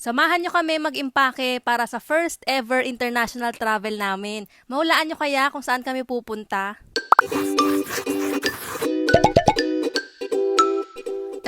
Samahan nyo kami mag-impake para sa first ever international travel namin. Mahulaan nyo kaya kung saan kami pupunta?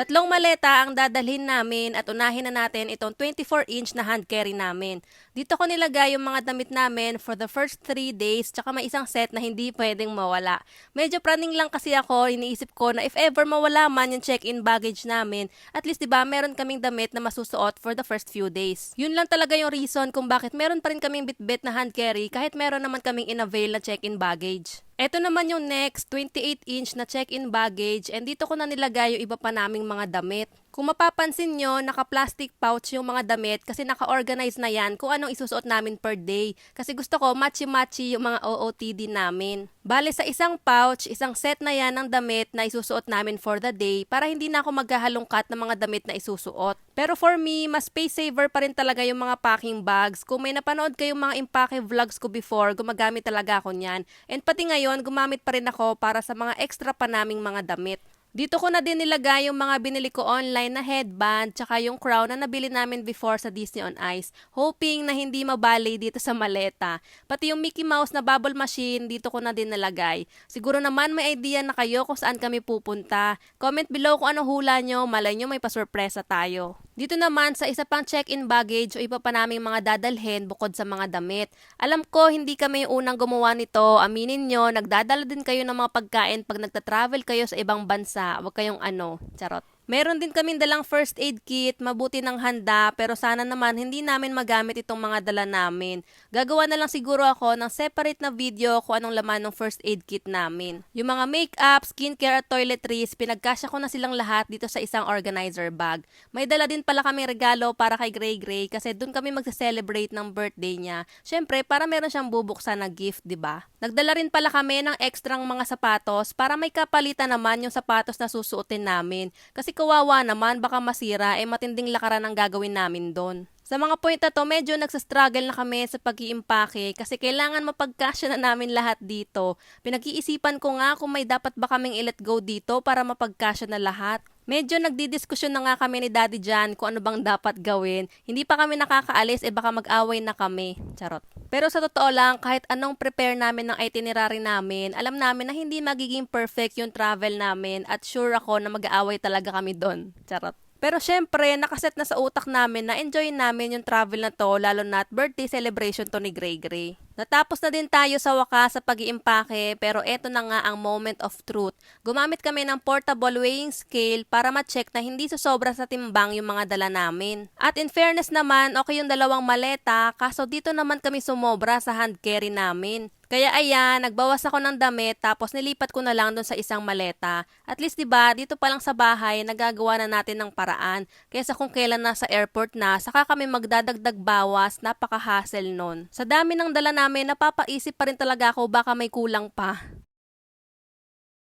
Tatlong maleta ang dadalhin namin at unahin na natin itong 24-inch na hand carry namin. Dito ko nilagay yung mga damit namin for the first 3 days tsaka may isang set na hindi pwedeng mawala. Medyo praning lang kasi ako, iniisip ko na if ever mawala man yung check-in baggage namin, at least 'di ba meron kaming damit na masusuot for the first few days. Yun lang talaga yung reason kung bakit meron pa rin kaming bitbit na hand carry kahit meron naman kaming in-avail na check-in baggage. Ito naman yung next 28-inch na check-in baggage and dito ko na nilagay yung iba pa naming mga damit. Kung mapapansin nyo, naka-plastic pouch yung mga damit kasi naka-organize na yan kung anong isusuot namin per day. Kasi gusto ko matchy-matchy yung mga OOTD namin. Bale sa isang pouch, isang set na yan ng damit na isusuot namin for the day para hindi na ako maghahalongkat ng mga damit na isusuot. Pero for me, mas space saver pa rin talaga yung mga packing bags. Kung may napanood kayong mga impake vlogs ko before, gumagamit talaga ako niyan. And pati ngayon, gumamit pa rin ako para sa mga extra pa naming mga damit. Dito ko na din nilagay yung mga binili ko online na headband tsaka yung crown na nabili namin before sa Disney on Ice. Hoping na hindi mabali dito sa maleta. Pati yung Mickey Mouse na bubble machine dito ko na din nilagay. Siguro naman may idea na kayo kung saan kami pupunta. Comment below kung ano hula nyo. Malay nyo may pasurpresa tayo. Dito naman sa isa pang check-in baggage o iba pa naming mga dadalhin bukod sa mga damit. Alam ko hindi kami yung unang gumawa nito. Aminin nyo, nagdadala din kayo ng mga pagkain pag nagta-travel kayo sa ibang bansa. Huwag kayong ano, charot. Meron din kaming dalang first aid kit, mabuti ng handa, pero sana naman hindi namin magamit itong mga dala namin. Gagawa na lang siguro ako ng separate na video kung anong laman ng first aid kit namin. Yung mga makeup, skincare at toiletries, pinagkasya ko na silang lahat dito sa isang organizer bag. May dala din pala kami regalo para kay Gray Gray kasi doon kami magse-celebrate ng birthday niya. Syempre, para meron siyang bubuksan na gift, 'di ba? Nagdala rin pala kami ng ekstrang mga sapatos para may kapalitan naman yung sapatos na susuotin namin. Kasi kawawa naman, baka masira, eh matinding lakaran ang gagawin namin doon. Sa mga point na to, medyo nagsastruggle na kami sa pag-iimpake kasi kailangan mapagkasya na namin lahat dito. Pinag-iisipan ko nga kung may dapat ba kaming i-let go dito para mapagkasya na lahat. Medyo nagdidiskusyon na nga kami ni Daddy Jan kung ano bang dapat gawin. Hindi pa kami nakakaalis, eh baka mag-away na kami. Charot. Pero sa totoo lang, kahit anong prepare namin ng itinerary namin, alam namin na hindi magiging perfect yung travel namin at sure ako na mag-aaway talaga kami doon. Charot. Pero syempre, nakaset na sa utak namin na enjoy namin yung travel na to, lalo na at birthday celebration to ni Gray Gray. Natapos na din tayo sa wakas sa pag-iimpake, pero eto na nga ang moment of truth. Gumamit kami ng portable weighing scale para ma-check na hindi susobra sa timbang yung mga dala namin. At in fairness naman, okay yung dalawang maleta, kaso dito naman kami sumobra sa hand carry namin. Kaya ayan, nagbawas ako ng damit tapos nilipat ko na lang doon sa isang maleta. At least 'di ba, dito pa lang sa bahay nagagawa na natin ng paraan. Kaysa kung kailan nasa airport na, saka kami magdadagdag bawas, napaka-hassle nun. Sa dami ng dala namin, napapaisip pa rin talaga ako baka may kulang pa.